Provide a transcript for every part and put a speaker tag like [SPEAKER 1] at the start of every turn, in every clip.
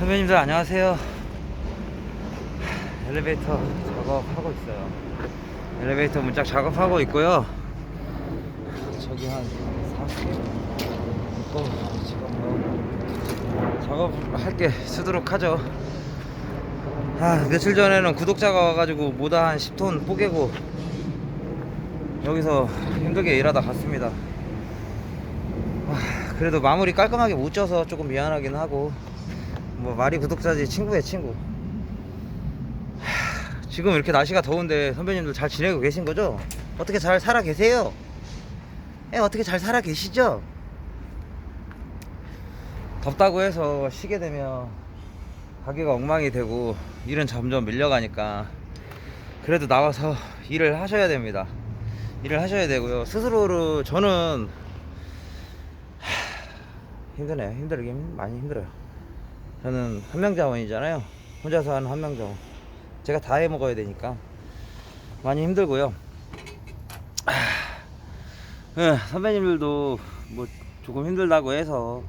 [SPEAKER 1] 선배님들 안녕하세요. 엘리베이터 작업하고 있어요. 엘리베이터 문짝 작업하고 있고요. 저기 한 40개 있고 지금 뭐 작업할 게 쓰도록 하죠. 아 며칠 전에는 구독자가 와가지고 모다 한 10톤 뽀개고 여기서 힘들게 일하다 갔습니다. 아, 그래도 마무리 깔끔하게 못 쪄서 조금 미안하긴 하고 뭐 말이 구독자지 친구의 친구 하, 지금 이렇게 날씨가 더운데 선배님들 잘 지내고 계신 거죠? 어떻게 잘 살아 계세요? 예, 어떻게 잘 살아 계시죠? 덥다고 해서 쉬게 되면 가게가 엉망이 되고 일은 점점 밀려가니까 그래도 나와서 일을 하셔야 됩니다. 일을 하셔야 되고요. 스스로를 저는 하, 힘드네요. 힘들긴 많이 힘들어요. 저는 한명 자원이잖아요. 혼자서 하는 한명 자원. 제가 다 해 먹어야 되니까 많이 힘들고요. 아, 예, 선배님들도 뭐 조금 힘들다고 해서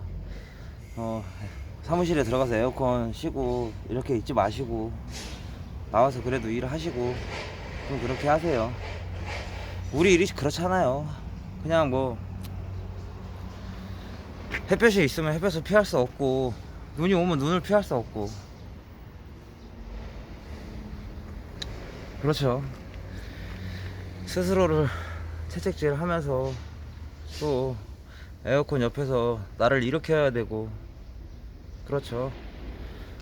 [SPEAKER 1] 어, 사무실에 들어가서 에어컨 쉬고 이렇게 있지 마시고 나와서 그래도 일하시고 좀 그렇게 하세요. 우리 일이 그렇잖아요. 그냥 뭐 햇볕이 있으면 햇볕을 피할 수 없고 눈이 오면 눈을 피할 수 없고 그렇죠. 스스로를 채찍질 하면서 또 에어컨 옆에서 나를 일으켜야 되고 그렇죠.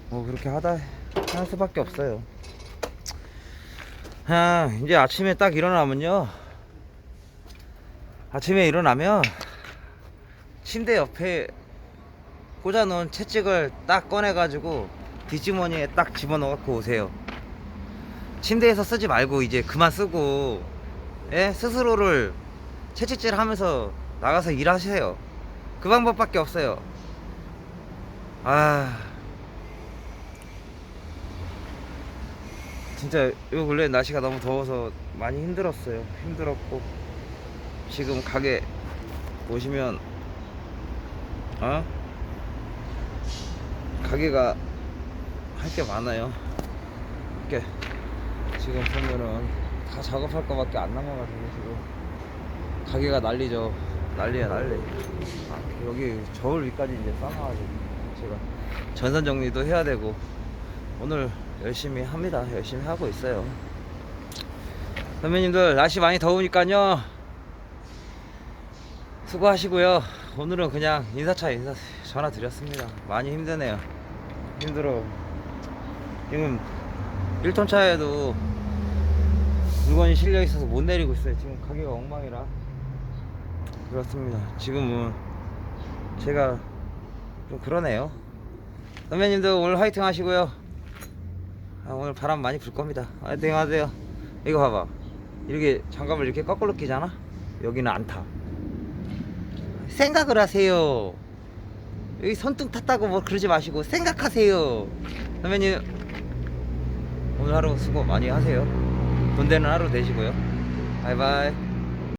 [SPEAKER 1] 뭐 그렇게 하다 할 수밖에 없어요. 아, 이제 아침에 딱 일어나면요. 아침에 일어나면 침대 옆에 꽂아놓은 채찍을 딱 꺼내가지고 뒷주머니에 딱 집어넣고 오세요. 침대에서 쓰지 말고 이제 그만 쓰고 예? 스스로를 채찍질 하면서 나가서 일하세요. 그 방법밖에 없어요. 아 진짜 요 근래 날씨가 너무 더워서 많이 힘들었어요. 힘들었고 지금 가게 보시면 어 가게가 할 게 많아요. 이렇게 지금 보면은 다 작업할 거밖에 안 남아가지고 지금 가게가 난리죠. 난리야 난리. 아, 여기 저울 위까지 이제 쌓아가지고 제가 전선 정리도 해야 되고 오늘 열심히 합니다. 열심히 하고 있어요. 선배님들 날씨 많이 더우니까요. 수고하시고요. 오늘은 그냥 인사차 인사 전화 드렸습니다. 많이 힘드네요. 힘들어. 지금 1톤 차에도 물건이 실려 있어서 못 내리고 있어요. 지금 가게가 엉망이라. 그렇습니다. 지금은 제가 좀 그러네요. 선배님들 오늘 화이팅 하시고요. 아, 오늘 바람 많이 불 겁니다. 화이팅 하세요. 이거 봐봐. 이렇게 장갑을 이렇게 거꾸로 끼잖아? 여기는 안 타. 생각을 하세요. 여기 손등 탔다고 뭐 그러지 마시고 생각하세요. 선배님 오늘 하루 수고 많이 하세요. 돈 되는 하루 되시고요. 바이바이.